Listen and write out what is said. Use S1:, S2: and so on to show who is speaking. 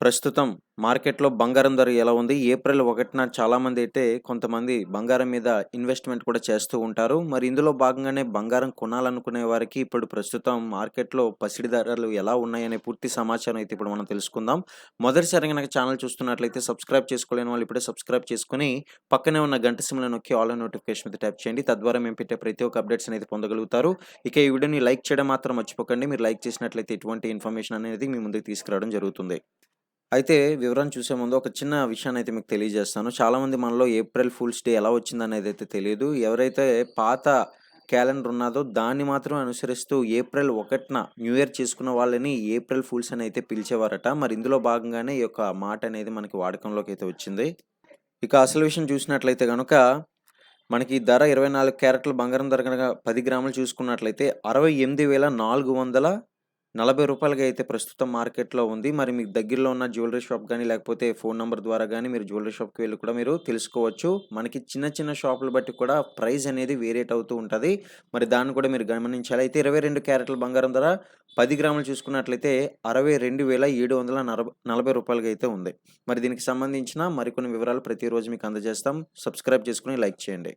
S1: ప్రస్తుతం మార్కెట్‌లో బంగారం ధర ఎలా ఉంది? ఏప్రిల్ ఒకటిన చాలామంది అయితే కొంతమంది బంగారం మీద ఇన్వెస్ట్‌మెంట్ కూడా చేస్తూ ఉంటారు. మరి ఇందులో భాగంగానే బంగారం కొనాలనుకునే వారికి ఇప్పుడు ప్రస్తుతం మార్కెట్‌లో పసిడి ధరలు ఎలా ఉన్నాయనే పూర్తి సమాచారం అయితే ఇప్పుడు మనం తెలుసుకుందాం. మొదటిసారి కనుక ఛానల్ చూస్తున్నట్లయితే సబ్స్క్రైబ్ చేసుకోలేని వాళ్ళు ఇప్పుడే సబ్స్క్రైబ్ చేసుకుని పక్కనే ఉన్న గంట సింబల్‌ని నొక్కి ఆల్ నోటిఫికేషన్ మీద ట్యాప్ చేయండి. తద్వారా మేము పెట్టే ప్రతి ఒక్క అప్డేట్స్ అనేది పొందగలుగుతారు. ఇక ఈ వీడియోని లైక్ చేయడం మాత్రం మర్చిపోకండి. మీరు లైక్ చేసినట్లయితే ఇటువంటి ఇన్ఫర్మేషన్ అనేది మీ ముందుకు తీసుకురావడం జరుగుతుంది. అయితే వివరణ చూసే ముందు ఒక చిన్న విషయాన్ని అయితే మీకు తెలియజేస్తాను. చాలామంది మనలో ఏప్రిల్ ఫుల్స్ డే ఎలా వచ్చిందనేది అయితే తెలియదు ఎవరైతే పాత క్యాలెండర్ ఉన్నాదో దాన్ని మాత్రం అనుసరిస్తూ ఏప్రిల్ ఒకటిన న్యూ ఇయర్ చేసుకున్న వాళ్ళని ఏప్రిల్ ఫూల్స్ అని అయితే పిలిచేవారట. మరి ఇందులో భాగంగానే ఈ యొక్క మాట అనేది మనకి వాడకంలోకి అయితే వచ్చింది. ఇక అసలు విషయం చూసినట్లయితే కనుక మనకి ధర 24 క్యారెట్ల బంగారం ధర కనుక పది గ్రాములు చూసుకున్నట్లయితే అరవై ఎనిమిది వేల నాలుగు వందల నలభై రూపాయలకి అయితే ప్రస్తుతం మార్కెట్‌లో ఉంది. మరి మీకు దగ్గరలో ఉన్న జ్యువెలరీ షాప్ కానీ లేకపోతే ఫోన్ నెంబర్ ద్వారా కానీ మీరు జ్యువెలరీ షాప్‌కి వెళ్ళి కూడా మీరు తెలుసుకోవచ్చు. మనకి చిన్న చిన్న షాపులు బట్టి కూడా ప్రైస్ అనేది వేరియేట్ అవుతూ ఉంటుంది మరి దాన్ని కూడా మీరు గమనించాలి. అయితే 22 క్యారెట్ల బంగారం ధర పది గ్రాములు చూసుకున్నట్లయితే అరవై రెండు వేల ఏడు వందల నలభై నలభై రూపాయలకి అయితే ఉంది. మరి దీనికి సంబంధించిన మరికొన్ని వివరాలు ప్రతిరోజు మీకు అందజేస్తాం. సబ్స్క్రైబ్ చేసుకొని లైక్ చేయండి.